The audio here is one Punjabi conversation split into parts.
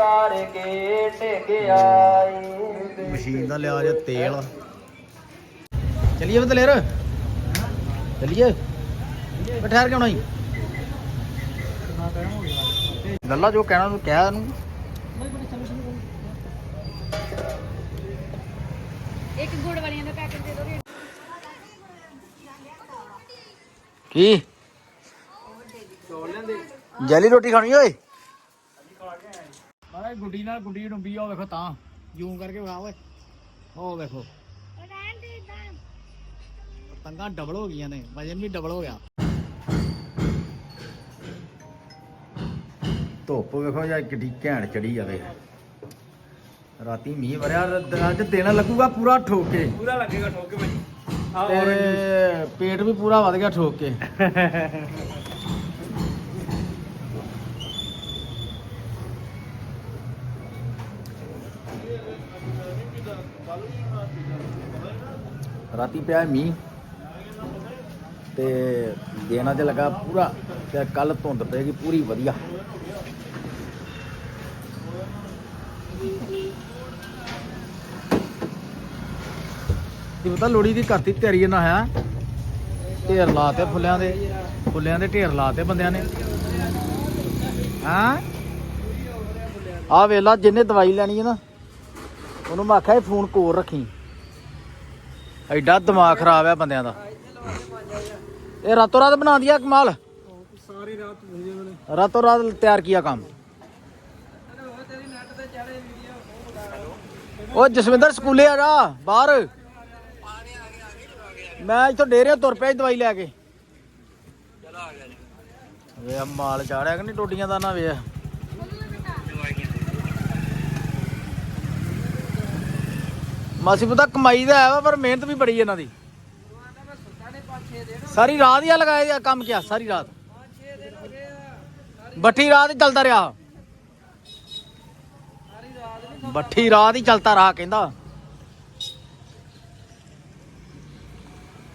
ਤਾਰ ਕੇ ਟਿਕ ਆਈ ਮਸ਼ੀਨ ਦਾ ਲਿਆ ਜੇ ਤੇਲ। ਚਲਿਏ ਵੇ ਦਲੇਰ ਚਲਿਏ। ਬਠਹਿਰ ਕਿਉਂ ਨਹੀਂ? ਲੱਲਾ ਜੋ ਕਹਿਣਾ ਤੂੰ ਕਹਿ ਇਹਨੂੰ। ਇੱਕ ਗੁੜ ਵਾਲੀਆਂ ਦਾ ਪੈਕੇਟ ਦੇ ਦੋਗੇ ਕੀ? ਜੈਲੀ ਰੋਟੀ ਖਾਣੀ ਓਏ? ਮਾਰੇ ਗੁੱਡੀ ਨਾਲ ਗੁੱਡੀ ਡੁੰਬੀ ਆ ਵੇਖੋ ਤਾਂ। ਜੂਮ ਕਰਕੇ ਵਿਖਾ ਓਏ। ਉਹ ਵੇਖੋ। ਰਹਿਣ ਦੇ ਇਦਾਂ ਤੰਗਾ ਡਬਲ ਹੋ ਗਈਆਂ ਨੇ। ਵਜਨ ਵੀ ਡਬਲ ਹੋ ਗਿਆ। ਧੁੱਪ ਵੇਖੋ ਜਾਂ ਕਿੱਡੀ ਘੈਂਟ ਚੜੀ ਜਾਵੇ। ਰਾਤੀ ਮੀਂਹ ਵਰਿਆ ਅੱਜ ਦਿਨ ਲੱਗੂਗਾ ਪੂਰਾ ਠੋਕ। ਕੇ ਪੂਰਾ ਲੱਗੇਗਾ ਠੋਕੇ ਭਾਈ। ਤੇ ਪੇਟ ਵੀ ਪੂਰਾ ਵੱਧ ਗਿਆ ਠੋਕ। ਕੇ ਰਾਤੀ ਪਿਆ ਮੀਂਹ। ਤੇ ਦੇਣਾ ਤੇ ਲੱਗਾ ਪੂਰਾ ਤੇ ਕੱਲ ਧੁੰਦ ਪੈਗੀ ਪੂਰੀ ਵਧੀਆ। ਇਹ ਪਤਾ ਲੋੜੀ ਦੀ ਕਰਤੀ ਤਿਆਰੀ ਨਾ ਹੈ? ਢੇਰ ਲਾਤੇ ਫੁੱਲਿਆਂ ਦੇ ਫੁੱਲਿਆਂ ਦੇ ਢੇਰ ਲਾਤੇ ਬੰਦਿਆਂ ਨੇ। ਹਾਂ? ਆ ਵੇਲਾ ਜਿੰਨੇ ਦਵਾਈ ਲੈਣੀ ਹੈ ਨਾ, ਉਹਨੂੰ ਮੈਂ ਆਖਿਆ ਇਹ ਫੋਨ ਕੋਲ ਰੱਖੀ। ਐਡਾ ਦਿਮਾਗ ਖਰਾਬ ਆ ਬੰਦਿਆਂ ਦਾ। ਇਹ ਰਾਤੋਂ ਰਾਤ ਬਣਾ ਦਿਆ ਕਮਾਲ? ਸਾਰੀ ਰਾਤ ਰਾਤੋਂ ਰਾਤ ਤਿਆਰ ਕੀਆ ਕੰਮ। ਉਹ ਜਸਵਿੰਦਰ ਸਕੂਲੇ ਆ ਜਾ ਬਾਹਰ। ਮੈਂ ਇੱਥੋਂ ਡੇਰੇ ਤੁਰ ਪਿਆ ਦਵਾਈ ਲੈ ਕੇ। ਵੇ ਆ ਮਾਲ ਚਾੜਿਆ ਕਿ ਨਹੀਂ ਟੋਡੀਆਂ ਦਾ ਨਾ ਵੇ ਮਾਸੀ ਪਤਾ ਕਮਾਈ ਦਾ ਹੈ ਵਾ ਪਰ ਮਿਹਨਤ ਵੀ ਬੜੀ ਇਹਨਾਂ ਦੀ। ਸਾਰੀ ਰਾਤ ਹੀ ਆ ਲਗਾਇਆ ਇਹ ਕੰਮ ਕਿਆ ਸਾਰੀ ਰਾਤ। ਬੱਠੀ ਰਾਤ ਹੀ ਚੱਲਦਾ ਰਿਹਾ। ਬੱਠੀ ਰਾਤ ਹੀ ਚੱਲਦਾ ਰਹਾ ਕਹਿੰਦਾ।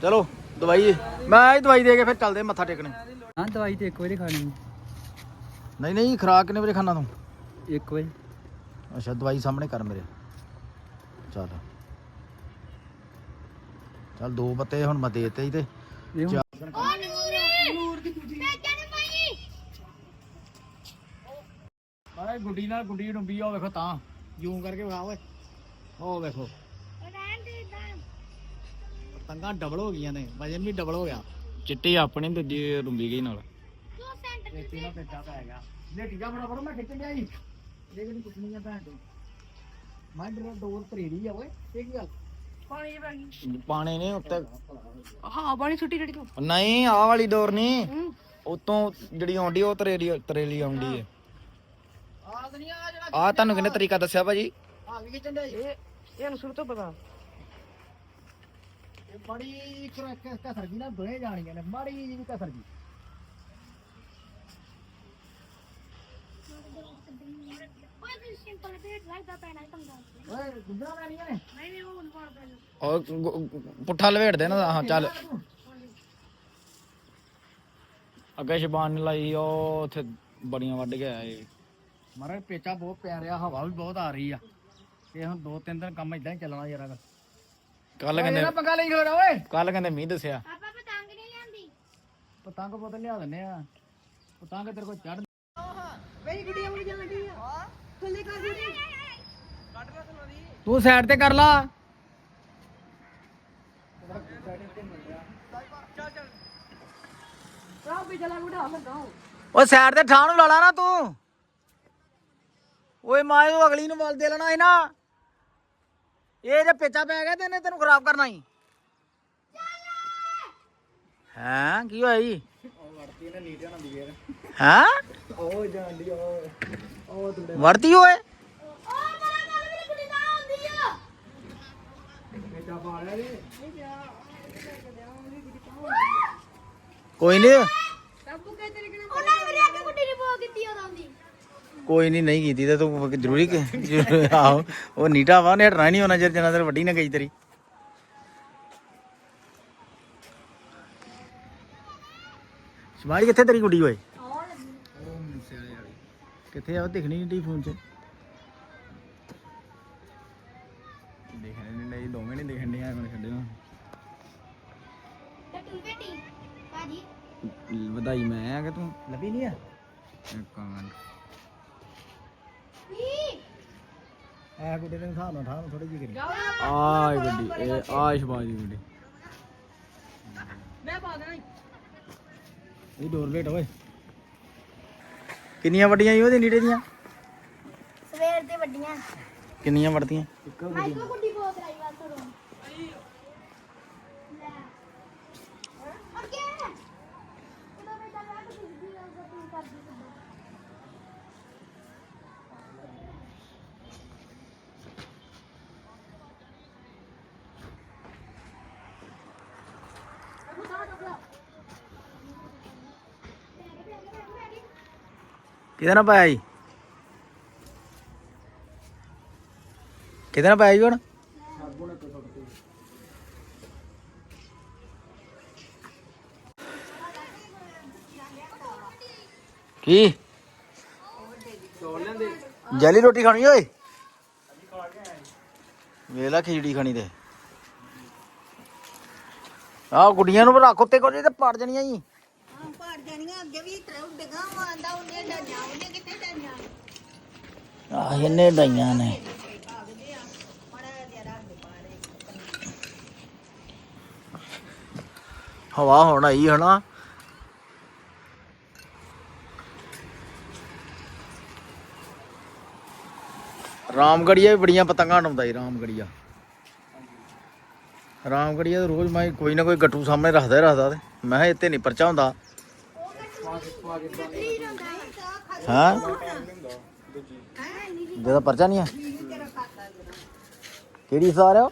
ਚਲੋ ਦਵਾਈ ਮੈਂ ਇਹ ਦਵਾਈ ਦੇ ਕੇ ਫਿਰ ਚੱਲਦੇ ਮੱਥਾ ਟੇਕਣੇ। ਹਾਂ ਦਵਾਈ ਤੇ ਇੱਕ ਵਾਰੀ ਖਾਣੀ ਨਹੀਂ ਨਹੀਂ ਖਰਾਕ ਕਿੰਨੇ ਵਜੇ ਖਾਣਾ ਤੂੰ? ਇੱਕ ਵਾਰੀ ਅੱਛਾ ਦਵਾਈ ਸਾਹਮਣੇ ਕਰ ਮੇਰੇ। ਚੱਲ। ਚੱਲ ਦੋ ਬੱਤੇ ਹੁਣ ਮੈਂ ਦੇਤੇ ਹੀ ਤੇ। ਨੂਰ! ਨੂਰ ਦੀ ਦੂਜੀ ਮਾਰੇ ਗੁੱਡੀ ਨਾਲ ਗੁੱਡੀ ਡੁੰਬੀ ਆ ਵੇਖੋ ਤਾਂ। ਜੂਮ ਕਰਕੇ ਵਿਖਾ ਓਏ। ਉਹ ਵੇਖੋ। ਰਹਿਣ ਦੇ ਡਬਲ ਹੋ ਗਈਆਂ ਨੇ। ਵਜਨ ਵੀ ਡਬਲ ਹੋ ਗਿਆ। ਚਿੱਟੀ ਆਪਣੀ ਦੂਜੀ ਡੁੰਬੀ ਗਈ ਨਾਲ। ਤੂੰ ਸੈਂਟਰ ਤੇ ਤੀਨਾ ਪੇਟਾ ਪੈ ਗਿਆ। ਲੇਟੀ ਜਾ ਬੜਾ ਬੜਾ ਮੈਂ ਖਿੱਚਣ ਗਿਆ ਜੀ ਇਹ ਕਿਹੜੀ ਕੁਛ ਨਹੀਂ ਆ ਭੈਣ ਤੋਂ। ਮੈਂ ਡਰ ਡੋਰ ਤਰੇੜੀ ਆ ਓਏ। ਇਹ ਕੀ ਗੱਲ? ਪਾਣੀ ਪਾਣੀ ਪਾਣੇ ਨੇ ਉੱਤੇ ਹਾਂ ਪਾਣੀ ਛੁੱਟੀ ਰੜੀ ਤੂੰ। ਨਹੀਂ ਆਹ ਵਾਲੀ ਡੋਰ ਨਹੀਂ। ਉਤੋਂ ਜਿਹੜੀ ਆਉਂਦੀ ਉਹ ਤਰੇਲੀ ਤਰੇਲੀ ਆਉਂਦੀ ਹੈ। ਆ ਤਾਂ ਨਹੀਂ ਆ ਜਿਹੜਾ ਆ ਤੁਹਾਨੂੰ ਕਿਹਨੇ ਤਰੀਕਾ ਦੱਸਿਆ ਭਾਜੀ? ਆ ਵੀ ਡਿਆ ਜੀ। ਇਹ ਇਹਨੂੰ ਸ਼ੁਰੂ ਤੋਂ ਪਤਾ। ਇਹ ਬੜੀ ਕਰਕ ਕਸਰ ਜੀ ਨਾ ਦੋਏ ਜਾਣੀਆਂ ਨੇ। ਮਾੜੀ ਜੀ ਵੀ ਕਸਰ ਜੀ। ਓਏ ਤੂੰ ਸਿੰਪਲ ਭੇਟ ਲੱਗਦਾ ਪੈਣਾ ਤੰਗਾ ਓਏ ਗੁੱਜਰਾਂ ਲੈਣੀਆਂ ਨੇ। ਨਹੀਂ ਨਹੀਂ ਉਹ ਮਾਰ ਪੈ ਉਹ ਪੁੱਠਾ ਲਵੇੜ ਦੇ ਨਾ ਹਾਂ ਚੱਲ। ਅੱਗੇ ਸ਼ਬਾਨ ਨੇ ਲਾਈ ਉਹ ਉੱਥੇ ਬੜੀਆਂ ਵੱਢ ਗਿਆ ਏ ਮਹਾਰਾਜ ਪੇਚਾ ਬਹੁਤ ਰਿਹਾ ਹਵਾ ਵੀ ਬਹੁਤ ਆ ਰਹੀ ਆ। ਇਹ ਹੁਣ ਦੋ ਤਿੰਨ ਦਿਨ ਕੰਮ ਇਦਾਂ ਹੀ ਚੱਲਣਾ ਯਾਰਾ ਕੱਲ ਕਹਿੰਦੇ ਪੰਗਾ ਲਈ ਖੜਾ ਓਏ। ਕੱਲ ਕਹਿੰਦੇ ਮੀਂਹ ਦੱਸਿਆ। ਆਪਾਂ ਪਤੰਗ ਨਹੀਂ ਲਿਆਂਦੀ। ਪਤੰਗ ਪੁੱਤ ਲਿਆ ਦਿੰਨੇ ਆ। ਪਤੰਗ ਤੇਰੇ ਕੋਲ ਚੜ ਤੂੰ ਸਾਈਡ ਤੇ ਕਰ ਲਾ। ਓਏ ਸਾਈਡ ਤੇ ਠਾਹ ਨੂੰ ਲਾ ਲਾ ਨਾ ਤੂੰ। ਓਏ ਮਾਏ ਤੂੰ ਅਗਲੀ ਨੂੰ ਵੱਲ ਦੇ ਲੈਣਾ ਸੀ ਨਾ। ਇਹ ਜੇ ਪੇਚਾ ਪੈ ਗਿਆ ਤੇ ਇਹਨੇ ਤੈਨੂੰ ਖਰਾਬ ਕਰਨਾ ਹੀ ਹੈਂ ਕੀ ਹੋਇਆ ਜੀ? ਹੈਂ ਉਹ ਜਾਂਦੀ ਉਹ ਵਰਤੀ ਓਏ ਓ ਮੇਰਾ ਗੱਲ ਮੇਰੀ ਕੁੜੀ ਨਾ ਆਉਂਦੀ ਕੋਈ ਨਹੀਂ। ਕੋਈ ਨਹੀਂ ਨਹੀਂ ਕੀਤੀ ਤੇ ਤੂੰ ਜ਼ਰੂਰੀ ਕਿ ਆਹੋ, ਉਹ ਨੀਟਾ ਵਾ ਨੇ ਹਟਣਾ ਨਹੀਂ ਹੋਣਾ ਜਰ ਜਨਾ ਤੇਰ ਵੱਡੀ ਨਾ ਗਈ ਤੇਰੀ। ਸ਼ਮਾਰੀ ਕਿੱਥੇ ਤੇਰੀ ਗੁੱਡੀ ਓਏ? ਕਿੱਥੇ ਆ? ਉਹ ਦਿਖਣੀ ਨਹੀਂ ਢੀ ਫੋਨ 'ਚ। ਦੇਖਣ ਨਹੀਂ ਨਹੀਂ ਦੋਵੇਂ ਨਹੀਂ ਦਿਖਣ ਡੀਆਂ ਮੈਨੂੰ ਛੱਡੇ ਨਾ। ਵਧਾਈ ਮੈਂ ਆ ਕਿ ਤੂੰ? ਲੱਭੀ ਨਹੀਂ ਆ? ਇੱਕ ਮਿੰਟ। ਐ ਗੁੱਡੇ ਦੇ ਹਿਸਾਬ ਨਾਲ ਠਾਹ ਥੋੜੀ ਜਿਹੀ ਕਰੀ। ਆਏ ਗੱਡੀ ਇਹ ਆਇਸ਼ ਬਾਜੀ ਗੱਡੀ ਮੈਂ ਪਾ ਦੇਣਾ ਇਹ ਡੋਰ ਲੇਟ ਓਏ। ਕਿੰਨੀਆਂ ਵੱਡੀਆਂ ਈ ਉਹਦੇ ਨੀੜੇ ਦੀਆਂ? ਸਵੇਰ ਦੇ ਵੱਡੀਆਂ। ਕਿੰਨੀਆਂ ਵੜਦੀਆਂ ਮਾਈਕੋ ਗੁੱਡੀ ਬੋ ਕਰਾਈ ਗੱਲ ਕਰੋ ਲੈ ਅੱਗੇ ਉਹਦਾ ਬੇਟਾ ਲੈ ਕੇ ਦਿਖਦੀ ਆ ਉਹ ਤੂੰ ਕਰਦੀ ਕਿੱਦਾਂ ਕਿਹਦੇ ਨਾਲ ਪਾਇਆ ਜੀ ਕਿਹਦੇ ਨਾਲ ਪਾਇਆ ਜੀ ਹੁਣ? ਕੀ? ਜੈਲੀ ਰੋਟੀ ਖਾਣੀ ਓਏ? ਵੇਲਾ ਖਿਚੜੀ ਖਾਣੀ ਤੇ। ਆਹ ਗੁੱਡੀਆਂ ਨੂੰ ਰੱਖ ਉੱਤੇ ਕੋਈ ਤੇ ਪੜ ਜਾਣੀਆਂ ਜੀ। ਪਾੜ ਅੱਗੇ ਵੀ ਇਤਰਾ ਉੱਡਗਾ ਉਹ ਆਂਦਾ ਉਹਨੇ ਡਾਈਆਂ, ਉਹਨੇ ਕਿੱਥੇ ਡਾਈਆਂ? ਆਹ ਇਹਨੇ ਡਾਈਆਂ ਨੇ। ਹਵਾ ਹੁਣ ਆਈ ਹਨਾ। ਰਾਮਗੜੀਆ ਵੀ ਬੜੀਆਂ ਪਤੰਗਾਂ ਉਡਾਉਂਦਾ ਈ ਰਾਮਗੜੀਆ। ਰਾਮਗੜੀਆ ਰੋਜ਼ ਮੈਂ ਕੋਈ ਨਾ ਕੋਈ ਗੱਟੂ ਸਾਹਮਣੇ ਰੱਖਦਾ ਹੀ ਰੱਖਦਾ ਤੇ। ਮੈਂ ਕਿਹਾ ਇੱਥੇ ਨਹੀਂ ਪਰਚਾ ਹੁੰਦਾ। ਹਾਂ? ਜਿਹਦਾ ਪਰਚਾ ਨਹੀਂ ਆ? ਕਿਹੜੀ ਸਾਰ ਆ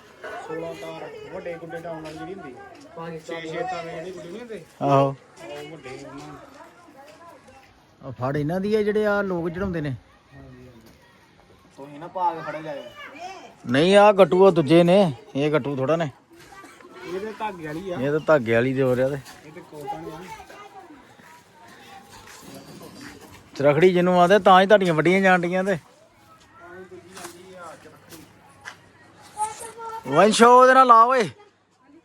ਵੱਡੇ ਗੁੱਡੇ ਡਾਉਣ ਵਾਲੀ ਜਿਹੜੀ ਹੁੰਦੀ ਪਾਕਿਸਤਾਨ ਛੇ ਛੇ ਤਾਵੇਂ ਜਿਹੜੀ ਗੁੱਡੀ ਨਹੀਂ ਹੁੰਦੀ ਆਹੋ ਉਹ ਵੱਡੇ ਉਹਨਾਂ ਆ ਫੜ ਇਹਨਾਂ ਦੀ ਆ ਜਿਹੜੇ ਆ ਲੋਕ ਚੜਾਉਂਦੇ ਨੇ। ਤੁਸੀਂ ਨਾ ਪਾ ਕੇ ਫੜੇ ਜਾਇਓ ਨਹੀਂ ਆ ਗੱਟੂ ਆ ਦੂਜੇ ਨੇ। ਇਹ ਗੱਟੂ ਥੋੜਾ ਨੇ। ਇਹਦੇ ਧਾਗੇ ਵਾਲੀ ਆ। ਇਹ ਤਾਂ ਧਾਗੇ ਵਾਲੀ ਦੇ ਹੋ ਰਿਹਾ ਤੇ। ਇਹ ਤੇ ਕੋਟਾਂ ਆ ਚਰਖੜੀ ਜਿਹਨੂੰ ਆਂਦੇ ਤਾਂ ਹੀ ਤੁਹਾਡੀਆਂ ਵੱਡੀਆਂ ਜਾਂਦੀਆਂ ਤੇ। ਵੰਸ਼ੋ ਉਹਦੇ ਨਾਲ ਲਾ ਓਏ।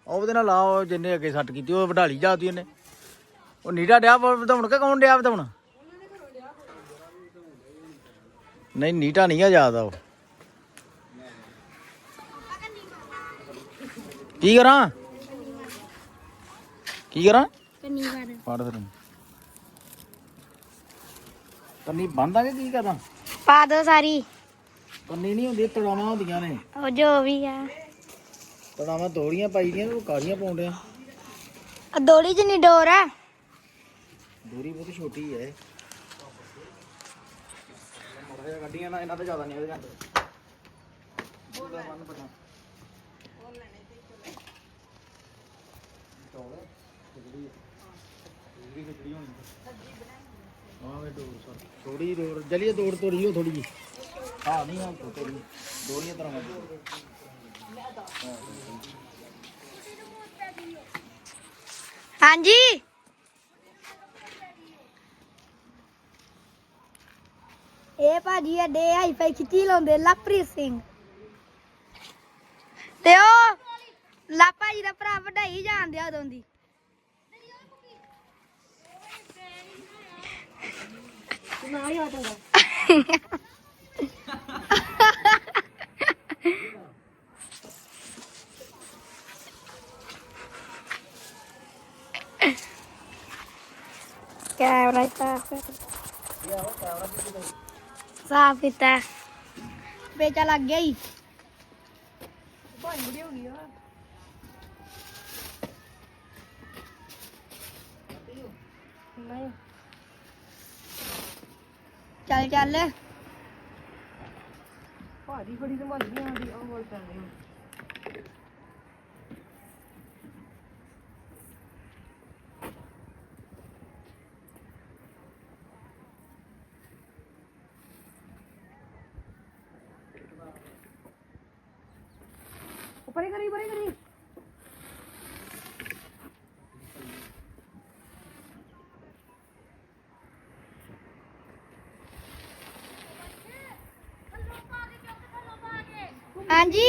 ਉਹਦੇ ਨਾਲ ਲਾ ਉਹ ਜਿੰਨੇ ਅੱਗੇ ਸੱਟ ਕੀਤੀ ਉਹ ਵਢਾਲੀ ਜਾਤੀ ਉਹਨੇ। ਉਹ ਨੀੜਾ ਡਿਆ ਵਧਾਉਣ ਕਿ ਕੌਣ ਡਿਆ ਵਧਾਉਣ? ਨਹੀਂ ਨੀਟਾ ਨਹੀਂ ਆ ਜ਼ਿਆਦਾ ਉਹ। ਕੀ ਕਰਾਂ? ਕੀ ਕਰਾਂ? ਕੰਨੀ ਕਰ ਫੜ ਫਿਰ ਕੰਨੀ ਬੰਦਾਂਗੇ ਕੀ ਕਰਾਂ ਪਾ ਦੋ ਸਾਰੀ। ਕੰਨੀ ਨਹੀਂ ਹੁੰਦੀ ਤੜਾਵਾਂ ਹੁੰਦੀਆਂ ਨੇ। ਉਹ ਜੋ ਵੀ ਆ। ਤੜਾਵਾਂ ਦੋੜੀਆਂ ਪਾਈ ਦੀਆਂ ਉਹ ਕਾਲੀਆਂ ਪਾਉਂਦੇ ਆ ਆ ਦੋੜੀ ਜਿੰਨੀ ਡੋਰ ਆ। ਦੂਰੀ ਬਹੁਤ ਛੋਟੀ ਹੈ ਮੋਟਰ ਗੱਡੀਆਂ ਨਾਲ ਇਹਨਾਂ ਤੋਂ ਜ਼ਿਆਦਾ ਨਹੀਂ ਉਹਦੇ ਜਾਂਦੇ। ਉਹਦਾ ਮਨ ਬਣਾ। ਆਵੇ ਦੌੜ ਸਰ। ਥੋੜੀ ਦੌੜ ਜਲੀਏ ਦੌੜ ਤੋੜੀ ਹੋ ਥੋੜੀ ਜੀ ਹਾਂ ਨਹੀਂ ਹਾਂ ਤੋੜੀ ਦੋੜੀਆਂ ਤਰ੍ਹਾਂ ਹਾਂਜੀ। ਇਹ ਭਾਜੀ ਅੱਡੇ ਹਾਈ ਫਾਈ ਖਿੱਚੀ ਲਾਉਂਦੇ ਲਵਪ੍ਰੀਤ ਸਿੰਘ। ਤੇ ਉਹ ਲਾਪਾ ਜੀ ਦਾ ਭਰਾ ਵਢਾਈ ਜਾਂਦੇ ਆ ਉਦੋਂ ਦੀ। ਕੈਮਰਾ ਸਾਫ਼ ਸਾਫ਼ ਕੀਤਾ ਵੇਚਾ ਲੱਗ ਗਿਆ ਹੀ ਬੜੀ ਹੋ ਗਈ ਆ ਨਹੀਂ ਚੱਲ। ਚੱਲ ਭਾਰੀ ਬੜੀ ਸੰਭਾਲੀ ਆਉਂਦੀ ਉਹ ਬੋਲ ਚੱਲਦੇ ਪਰੇ ਕਰੀ ਪਰੇ ਕਰੀ। ਹਾਂਜੀ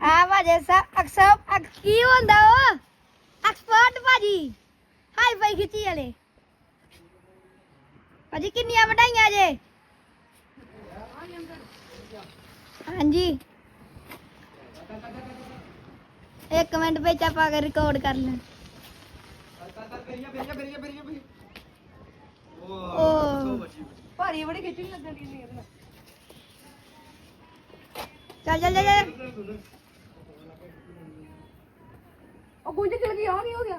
ਆ ਭਾਜੀ ਅਕਸਰ ਅਕ ਕੀ ਹੁੰਦਾ ਉਹ ਐਕਸਪਰਟ ਭਾਜੀ। ਹਾਈ ਫਾਈ ਖਿੱਚੀ ਵਾਲੇ। ਭਾਜੀ ਕਿੰਨੀਆਂ ਵਧਾਈਆਂ ਜੇ? ਹਾਂਜੀ। ਇੱਕ ਮਿੰਟ ਵਿੱਚ ਆਪਾਂ ਰਿਕਾਰਡ ਕਰ ਲੈਣ ਉਹ ਭਾਰੀ ਬੜੀ ਖਿੱਚਣ ਲੱਗਣੀ ਸੀ ਇਹਦੇ ਨਾਲ। ਚੱਲ ਚੱਲ ਚੱਲ। ਉਹ ਗੁੰਜ ਚਲ ਗਈ ਆ ਕੀ ਹੋ ਗਿਆ?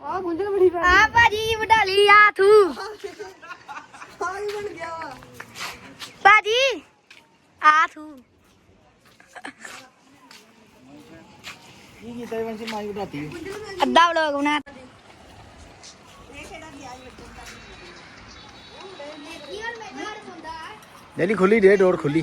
ਆ ਗੁੰਜਲ ਬੜੀ ਪੈ ਆ ਭਾਜੀ ਵਡਾ ਲਈ ਆ ਤੂੰ। ਆ ਬਣ ਗਿਆ ਵਾ? ਭਾਜੀ ਆ ਤੂੰ। ਕੀ ਕੀਤਾ ਇਹ ਵੰਸ਼ੀ ਮਾਈ ਵਧਾਤੀ ਅੱਧਾ ਵਲੋਗ ਬਣਾ ਜੈਲੀ ਖੁੱਲੀ ਦੇ ਡੋਰ ਖੁੱਲੀ।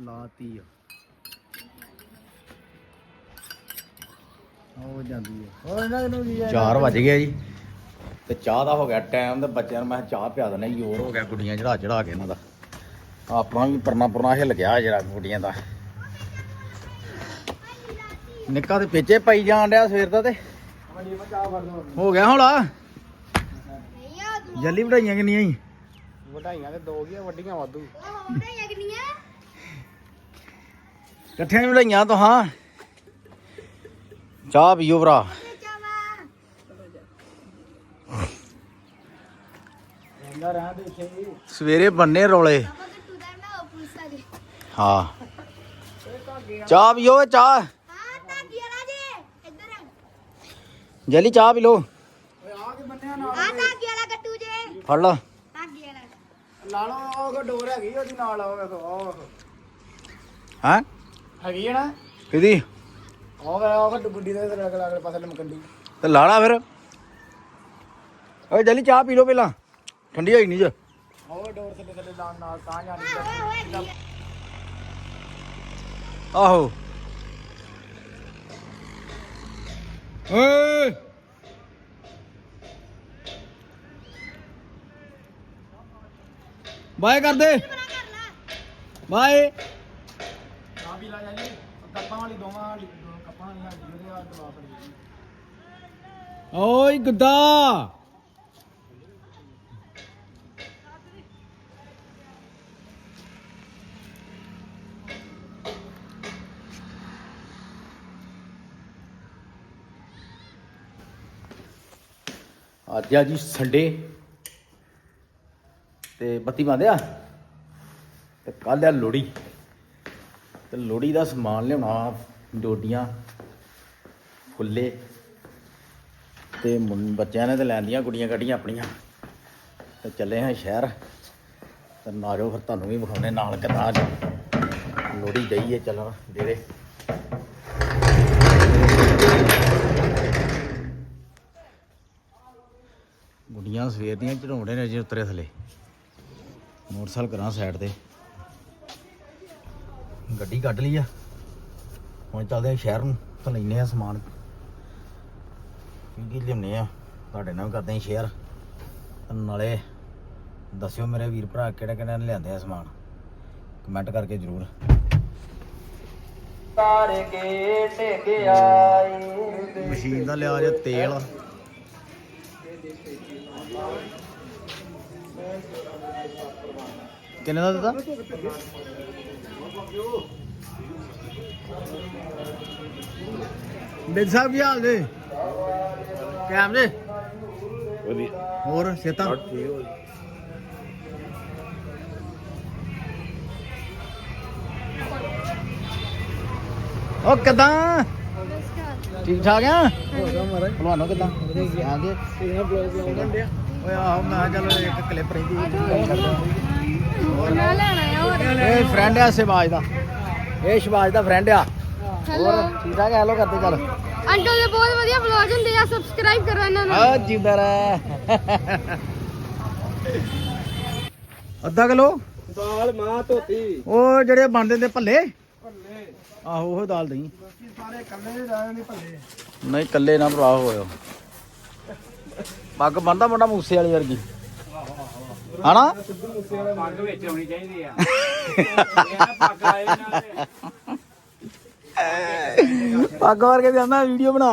ਲਾਤੀ ਆ। ਹੋ ਜਾਂਦੀ ਹੈ ਹੋਰ ਇਹਨਾਂ ਨੂੰ ਕੀ 4 ਵਜ ਗਏ ਜੀ। ਤੇ ਚਾਹ ਦਾ ਹੋ ਗਿਆ ਟਾਈਮ ਤੇ ਬੱਚਿਆਂ ਨੂੰ ਮੈਂ ਚਾਹ ਪਿਆ ਦਨੇ ਜ਼ੋਰ ਹੋ ਗਿਆ ਗੁੱਡੀਆਂ ਚੜਾ ਚੜਾ ਕੇ ਇਹਨਾਂ ਦਾ। ਆਪਣਾ ਵੀ ਪਰਨਾ ਪਰਨਾ ਹਿੱਲ ਗਿਆ ਜਿਹੜਾ ਗੁੱਡੀਆਂ ਦਾ। ਨਿੱਕਾ ਤੇ ਪਿੱਛੇ ਪਈ ਜਾਣ ਡਿਆ ਸਵੇਰ ਦਾ ਤੇ। ਹੋ ਗਿਆ ਹੁਣ ਜੱਲੀ ਵਧਾਈਆਂ ਕਿੰਨੀਆਂ ਹੀ ਵਧਾਈਆਂ ਤੇ ਦੋ ਗਿਆ ਵੱਡੀਆਂ ਵਾਧੂ। ਇਕੱਠੀਆਂ ਵਧਾਈਆਂ ਤਾਂ ਹਾਂ। ਚਾਹ ਪੀਓ ਭਰਾ। ਸਵੇਰੇ ਬੰਨੇ ਰੋਲੇ। ਹਾਂ। ਚਾਹ ਪੀਓ ਓਏ ਚਾਹ। ਜਲੀ ਚਾਹ ਪੀ ਲੋ ਫੜ ਲਾ। ਲਾ ਲਓ ਉਹ ਡੋਰ ਹੈਗੀ ਉਹਦੀ ਨਾਲ ਉਹ ਵੇਖੋ ਉਹ ਵੇਖੋ। ਹਾਂ? ਹੈਗੀ ਹੈ ਨਾ? ਕਿਹਦੀ? ਉਹ ਵੇ ਉਹ ਗੁੱਡੀ ਦੇ ਅਗਲੇ ਅਗਲੇ ਪਾਸੇ ਲਮਕੰਡੀ। ਤੇ ਲਾੜਾ ਫਿਰ? ਓਏ ਜਲੀ ਚਾਹ ਪੀ ਲੋ ਪਹਿਲਾਂ। ਠੰਡੀ ਹੋਈ ਨਹੀਂ ਜੇ। ਉਹ ਡੋਰ ਥੱਲੇ ਥੱਲੇ ਲਾਉਣ ਨਾਲ ਤਾਂ ਜਾਣੀ ਆਹੋ। ਓਏ। ਬਾਏ ਕਰ ਦੇ ਬਾਏ। ਨਾ ਵੀ ਲਾ ਜਾ ਜੀ। ਕੱਪਾਂ ਵਾਲੀ ਦੋਵਾਂ ਵਾਲੀ ਦੋ ਕੱਪਾਂ ਵਾਲੀ ਹੈਗੀ ਉਹਦੇ ਆ ਦਵਾ ਪੜੀ ਓਏ ਗੁੱਦਾ ਅੱਜ ਆ ਜੀ ਸੰਡੇ ਤੇ ਬੱਤੀ ਬੰਦ ਆ। ਤੇ ਕੱਲ ਆ ਲੋੜੀ ਤੇ ਲੋੜੀ ਦਾ ਸਮਾਨ ਲਿਆਉਣਾ ਡੋਡੀਆਂ, ਫੁੱਲੇ ਤੇ ਬੱਚਿਆਂ ਨੇ ਤੇ ਲੈਂਦੀਆਂ ਗੁੱਡੀਆਂ ਕੱਢੀਆਂ ਆਪਣੀਆਂ। ਤੇ ਚੱਲੇ ਹਾਂ ਸ਼ਹਿਰ। ਤੇ ਨਾਜੋ ਫਿਰ ਤੁਹਾਨੂੰ ਵੀ ਵਿਖਾਉਣੇ ਨਾਲ ਕਿਦਾਂ ਲੋੜੀ ਗਈ ਹੈ ਚੱਲਣ ਜਿਹੜੇ ਗੁੱਡੀਆਂ ਸਵੇਰ ਦੀਆਂ ਚੜਾਉਂਦੇ ਨੇ ਜੇ ਉਤਰੇ ਥੱਲੇ। ਮੋਟਰਸਾਈਕਲ ਕਰਾਂ ਸਾਈਡ ਤੇ। ਗੱਡੀ ਕੱਢ ਲਈ ਆ। ਹੁਣ ਚੱਲਦੇ ਆ ਸ਼ਹਿਰ ਨੂੰ ਤਾਂ ਲੈਨੇ ਆ ਸਮਾਨ। ਕੀ ਕੀ ਲਿਆਉਣੇ ਆ ਤੁਹਾਡੇ ਨਾਲ ਵੀ ਕਰਦੇ ਆ ਸ਼ੇਅਰ ਨਾਲੇ ਦੱਸਿਓ ਮੇਰੇ ਵੀਰ ਭਰਾ ਕਿਹੜੇ ਕਿਹੜੇ ਨੇ ਲਿਆਂਦੇ ਆ ਸਮਾਨ। ਕਮੈਂਟ ਕਰਕੇ ਜਰੂਰ। ਮਸ਼ੀਨ ਦਾ ਲਿਆ ਜੇ ਤੇਲ। ਕਿੰਨੇ ਦਾ ਦਿੱਤਾ? ਬਿਲ ਸਾਹਿਬ ਕੀ ਹਾਲ ਜੇ ਕੈਮ ਜੇ ਵਧੀਆ। ਹੋਰ ਸੇਤਾ ਉਹ ਕਿਦਾਂ ਠੀਕ ਠਾਕ ਆ ਭਲਵਾਨੋ ਕਿਦਾਂ ਆ ਗਏ ਓਏ ਆਹੋ ਮੈਂ ਕਿਹਾ ਚੱਲ ਇੱਕ ਕਲਿੱਪ ਰਹਿੰਦੀ ਨਾ ਲੈਣਾ ਆ ਹੋਰ ਇਹ ਫਰੈਂਡ ਆ ਸਿਵਾਜ ਦਾ। ਇਹ ਸ਼ਿਵਾਜ ਦਾ ਫਰੈਂਡ ਆ। ਹੋਰ ਠੀਕ ਠਾਕ ਹੈਲੋ ਕਰਦੇ ਚੱਲ ਅੰਕਲ ਦੇ ਬਹੁਤ ਵਧੀਆ ਵਲੌਗ ਹੁੰਦੇ ਆ ਸਬਸਕ੍ਰਾਈਬ ਕਰੋ ਇਹਨਾਂ ਨੂੰ। ਆ ਜਿੰਦਾ ਰਹਿ। ਅੱਧਾ ਕਿਲੋ? ਦਾਲ ਮਾਂ ਧੋਤੀ। ਉਹ ਜਿਹੜੇ ਬਣਦੇ ਨੇ ਭੱਲੇ? ਭੱਲੇ ਆਹੋ ਉਹ ਦਾਲ ਦਈ ਸਾਰੇ ਕੱਲੇ ਦੇ ਰਹਿ ਨਹੀਂ ਭੱਲੇ ਨਹੀਂ ਕੱਲੇ ਨਾ ਭਰਾ ਹੋਇਓ। ਪੱਗ ਬੰਦਾ ਮੁੰਡਾ ਮੂਸੇ ਵਾਲੀ ਵਰਗੀ। ਹਨਾ? ਪੱਗ ਵਿੱਚ ਹੋਣੀ ਚਾਹੀਦੀ ਆ ਇਹ ਪੱਗ ਆਏ ਨਾ ਪੱਗ ਵਰਗੇ ਦੀ ਮੈਂ ਵੀਡੀਓ ਬਣਾ।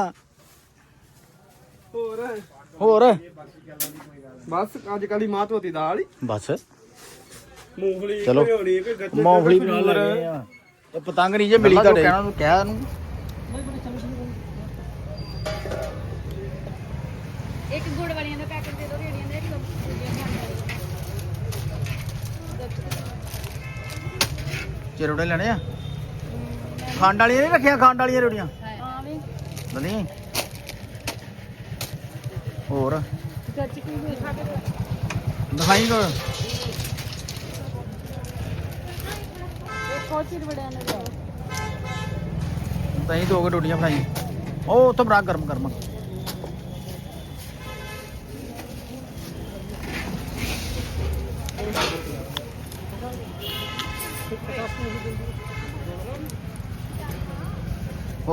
ਹੋਰ? ਹੋਰ? ਬਸ ਅੱਜ ਕੱਲ ਮਾਂ ਧੋਤੀ ਦਾਲ ਹੀ। ਬਸ। ਮੂੰਗਫਲੀ ਚਲੋ। ਹੋਣੀ ਕੋਈ ਮੌਂਫਲੀ ਬਨੂਰ ਇਹ ਪਤੰਗ ਨਹੀਂ ਜੇ ਮਿਲੀ ਤੁਹਾਡੇ। ਕਹਿਣਾ ਨੂੰ ਕਹਿ ਨੂੰ। ਇੱਕ ਗੁੜ ਵਾਲੀਆਂ ਦਾ ਪੈਕੇਟ ਚਿਰੋੜੇ ਲੈਣੇ ਆ? ਖੰਡ ਵਾਲੀਆਂ ਨਹੀਂ ਰੱਖੀਆਂ ਖੰਡ ਵਾਲੀਆਂ ਰੋੜੀਆਂ? ਹਾਂ ਵੀ। ਨਹੀਂ ਹੋਰ? ਗੱਚ ਕੀ ਹੋਈ ਖਾ ਕੇ ਦਿਖਾਈ ਨਾ ਜਾਓ ਤਹੀਂ ਦੋ ਕੇ ਡੋਡੀਆਂ ਫਰਾਈ ਉਹ ਉੱਥੇ ਬੜਾ ਗਰਮ ਗਰਮ।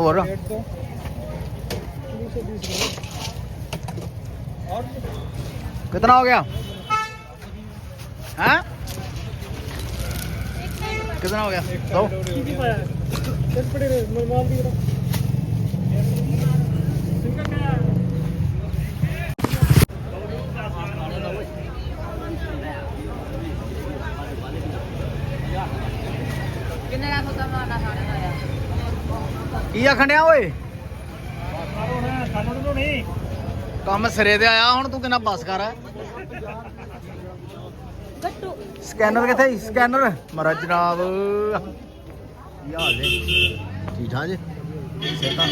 ਹੋਰ कितना हो गया हैं कितना हो गया दो ਕੀ ਆਖਣ ਡਿਆ ਓਏ? ਕੰਮ ਸਿਰੇ ਤੇ ਆਇਆ ਹੁਣ ਤੂੰ ਕਿੰਨਾ ਬਸ ਕਰ? ਗੱਟੂ। ਸਕੈਨਰ ਕਿੱਥੇ ਸੀ? ਸਕੈਨਰ। ਮਹਾਰਾਜ ਜਨਾਬ। ਕੀ ਹਾਲ ਨੇ? ਠੀਕ ਠਾਕ ਜੀ? ਸਿਹਤਾਂ?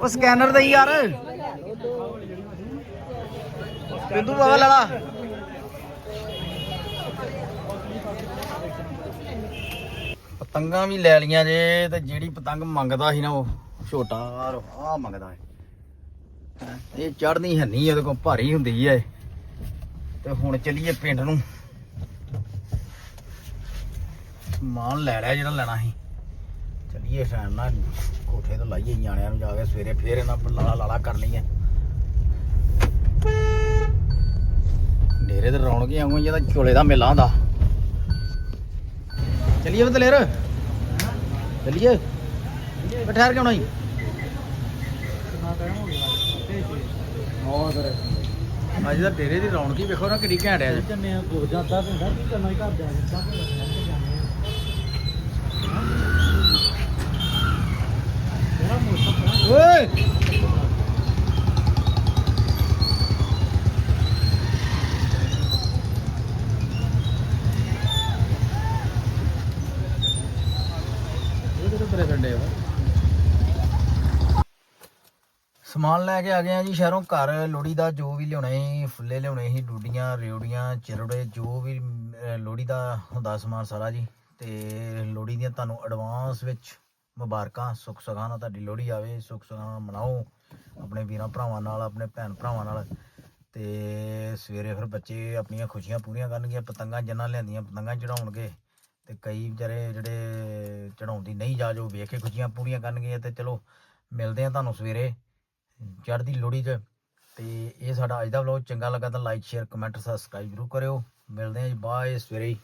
ਉਹ ਸਕੈਨਰ ਦੇ ਯਾਰ। ਬਿੰਦੂ ਬਾਬਾ ਲੜਾ ਪਤੰਗਾਂ ਵੀ ਲੈ ਲੀਆਂ ਜੇ ਤੇ ਜਿਹੜੀ ਪਤੰਗ ਮੰਗਦਾ ਸੀ ਨਾ ਉਹ ਛੋਟਾ ਆ ਮੰਗਦਾ ਹੈ ਇਹ ਚੜਨੀ ਹੈ ਨਹੀਂ, ਉਹਦੇ ਕੋਲ ਭਾਰੀ ਹੁੰਦੀ ਹੈ ਤੇ ਹੁਣ ਚੱਲੀਏ ਪਿੰਡ ਨੂੰ। ਸਮਾਨ ਲੈ ਲਿਆ ਜਿਹੜਾ ਲੈਣਾ ਸੀ। ਚੱਲੀਏ ਸ਼ਾਮ ਨਾਲ, ਕੋਠੇ ਤੋਂ ਲਾਈਏ ਨਿਆਣਿਆਂ ਨੂੰ ਜਾ ਕੇ, ਸਵੇਰੇ ਫੇਰ ਇਹਨਾਂ ਲਾਲਾ ਲਾਲਾ ਕਰਨੀ ਹੈ ਡੇਰੇ ਤੇ ਰੌਣਕ ਹੀ ਆਉਂਗੀ ਜਿਹਦਾ ਝੋਲੇ ਦਾ ਮੇਲਾ ਹੁੰਦਾ। ਚੱਲੀਏ ਵੀ ਦਲੇਰ ਚੱਲੀਏ। ਤੇ ਠਹਿਰ ਕੇ ਆਉਣਾ ਜੀ ਅੱਜ ਦਾ ਡੇਰੇ ਦੀ ਰੌਣਕ ਹੀ ਵੇਖੋ ਨਾ ਕਿੰਨੀ ਘੈਂਟ ਹੈ ਜੰਨੇ ਹੋ ਜਾਂਦਾ ਹੁੰਦਾ ਕੀ ਕਰਨਾ ਘਰ ਜਾ ਕੇ ਓਏ ਇਹ ਕਿਹੜੇ ਤਰੇ ਡੰਡੇ ਆ ਸਮਾਨ ਲੈ ਕੇ ਆ ਗਏ ਆ ਜੀ ਸ਼ਹਿਰੋਂ ਘਰ ਲੋੜੀ ਦਾ ਜੋ ਵੀ ਲਿਆਉਣਾ ਸੀ ਫੁੱਲੇ ਲਿਆਉਣੇ ਸੀ ਡੂਡੀਆਂ ਰਿਉੜੀਆਂ ਚਿਰੜੇ ਜੋ ਵੀ ਅਹ, ਲੋਹੜੀ ਦਾ ਹੁੰਦਾ ਸਮਾਨ ਸਾਰਾ ਜੀ। ਤੇ ਲੋੜੀ ਦੀਆਂ ਤੁਹਾਨੂੰ ਐਡਵਾਂਸ ਵਿੱਚ ਮੁਬਾਰਕਾਂ ਸੁੱਖ ਸੁਖਾਂ ਨਾਲ ਤੁਹਾਡੀ ਲੋਹੜੀ ਆਵੇ ਸੁੱਖ ਸੁਖਾਂ ਮਨਾਓ ਆਪਣੇ ਵੀਰਾਂ ਭਰਾਵਾਂ ਨਾਲ ਆਪਣੇ ਭੈਣ ਭਰਾਵਾਂ ਨਾਲ। ਤੇ ਸਵੇਰੇ ਫਿਰ ਬੱਚੇ ਆਪਣੀਆਂ ਖੁਸ਼ੀਆਂ ਪੂਰੀਆਂ ਕਰਨਗੇ ਪਤੰਗਾਂ ਜਿੰਨਾਂ ਲਿਆਂਦੀਆਂ ਪਤੰਗਾਂ ਚੜਾਉਣਗੇ ਤੇ ਕਈ ਵਿਚਾਰੇ ਜਿਹੜੇ ਚੜਾਉਂਦੀ ਨਹੀਂ ਜਾ ਜੋ ਵੇਖ ਕੇ ਖੁਸ਼ੀਆਂ ਪੂਰੀਆਂ ਕਰਨਗੇ ਤੇ ਚਲੋ ਮਿਲਦੇ ਆ ਤੁਹਾਨੂੰ ਸਵੇਰੇ। ਚੜ੍ਹਦੀ ਲੋਹੜੀ 'ਚ। ਤੇ ਇਹ ਸਾਡਾ ਅੱਜ ਦਾ ਵਲੌਗ ਚੰਗਾ ਲੱਗਾ ਤਾਂ ਲਾਈਕ ਸ਼ੇਅਰ ਕਮੈਂਟ ਸਬਸਕ੍ਰਾਈਬ ਜ਼ਰੂਰ ਕਰਿਓ। ਮਿਲਦੇ ਹਾਂ ਜੀ ਬਾਏ ਸਵੇਰੇ